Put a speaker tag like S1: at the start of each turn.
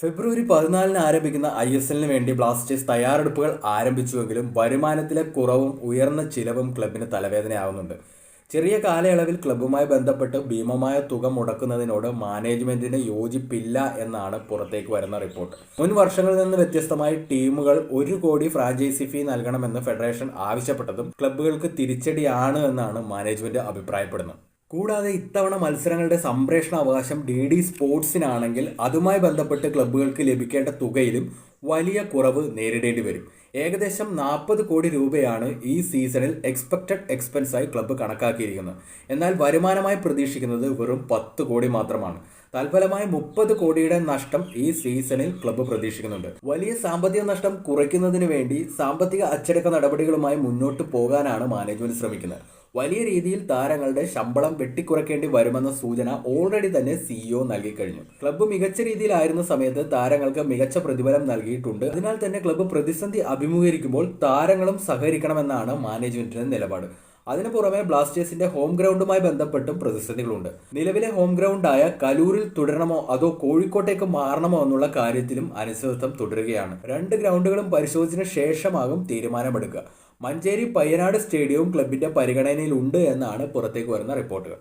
S1: ഫെബ്രുവരി പതിനാലിന് ആരംഭിക്കുന്ന I S എല്ലിന് വേണ്ടി ബ്ലാസ്റ്റേഴ്സ് തയ്യാറെടുപ്പുകൾ ആരംഭിച്ചുവെങ്കിലും വരുമാനത്തിലെ കുറവും ഉയർന്ന ചിലവും ക്ലബിന് തലവേദനയാവുന്നുണ്ട്. ചെറിയ കാലയളവിൽ ക്ലബ്ബുമായി ബന്ധപ്പെട്ട് ഭീമമായ തുക മുടക്കുന്നതിനോട് മാനേജ്മെന്റിന് യോജിപ്പില്ല എന്നാണ് പുറത്തേക്ക് വരുന്ന റിപ്പോർട്ട്. മുൻ വർഷങ്ങളിൽ നിന്ന് വ്യത്യസ്തമായി ടീമുകൾ ഒരു കോടി ഫ്രാഞ്ചൈസി ഫീ നൽകണമെന്ന് ഫെഡറേഷൻ ആവശ്യപ്പെട്ടതും ക്ലബ്ബുകൾക്ക് തിരിച്ചടിയാണ് എന്നാണ് മാനേജ്മെന്റ് അഭിപ്രായപ്പെടുന്നത്. കൂടാതെ ഇത്തവണ മത്സരങ്ങളുടെ സംപ്രേഷണ അവകാശം ഡി ഡി സ്പോർട്സിനാണെങ്കിൽ അതുമായി ബന്ധപ്പെട്ട് ക്ലബ്ബുകൾക്ക് ലഭിക്കേണ്ട തുകയിലും വലിയ കുറവ് നേരിടേണ്ടി വരും. ഏകദേശം നാൽപ്പത് കോടി രൂപയാണ് ഈ സീസണിൽ എക്സ്പെക്റ്റഡ് എക്സ്പെൻസായി ക്ലബ്ബ് കണക്കാക്കിയിരിക്കുന്നത്. എന്നാൽ വരുമാനമായി പ്രതീക്ഷിക്കുന്നത് വെറും പത്ത് കോടി മാത്രമാണ്. തൽഫലമായി മുപ്പത് കോടിയുടെ നഷ്ടം ഈ സീസണിൽ ക്ലബ്ബ് പ്രതീക്ഷിക്കുന്നുണ്ട്. വലിയ സാമ്പത്തിക നഷ്ടം കുറയ്ക്കുന്നതിന് വേണ്ടി സാമ്പത്തിക അച്ചടക്ക നടപടികളുമായി മുന്നോട്ട് പോകാനാണ് മാനേജ്മെന്റ് ശ്രമിക്കുന്നത്. വലിയ രീതിയിൽ താരങ്ങളുടെ ശമ്പളം വെട്ടിക്കുറയ്ക്കേണ്ടി വരുമെന്ന സൂചന ഓൾറെഡി തന്നെ സിഇഒ നൽകി കഴിഞ്ഞു ക്ലബ്ബ് മികച്ച രീതിയിലായിരുന്ന സമയത്ത് താരങ്ങൾക്ക് മികച്ച പ്രതിഫലം നൽകിയിട്ടുണ്ട്. അതിനാൽ തന്നെ ക്ലബ്ബ് പ്രതിസന്ധി അഭിമുഖീകരിക്കുമ്പോൾ താരങ്ങളും സഹകരിക്കണമെന്നാണ് മാനേജ്മെന്റിന്റെ നിലപാട്. അതിനു പുറമെ ബ്ലാസ്റ്റേഴ്സിന്റെ ഹോം ഗ്രൗണ്ടുമായി ബന്ധപ്പെട്ടും പ്രതിസന്ധികളുണ്ട്. നിലവിലെ ഹോം ഗ്രൗണ്ടായ കലൂരിൽ തുടരണമോ അതോ കോഴിക്കോട്ടേക്ക് മാറണമോ എന്നുള്ള കാര്യത്തിലും അനിശ്ചിതത്വം തുടരുകയാണ്. രണ്ട് ഗ്രൗണ്ടുകളും പരിശോധിച്ചതിന് ശേഷമാകും തീരുമാനമെടുക്കുക. മഞ്ചേരി പയ്യനാട് സ്റ്റേഡിയവും ക്ലബിന്റെ പരിഗണനയിലുണ്ട് എന്നാണ് പുറത്തേക്ക് വരുന്ന റിപ്പോർട്ടുകൾ.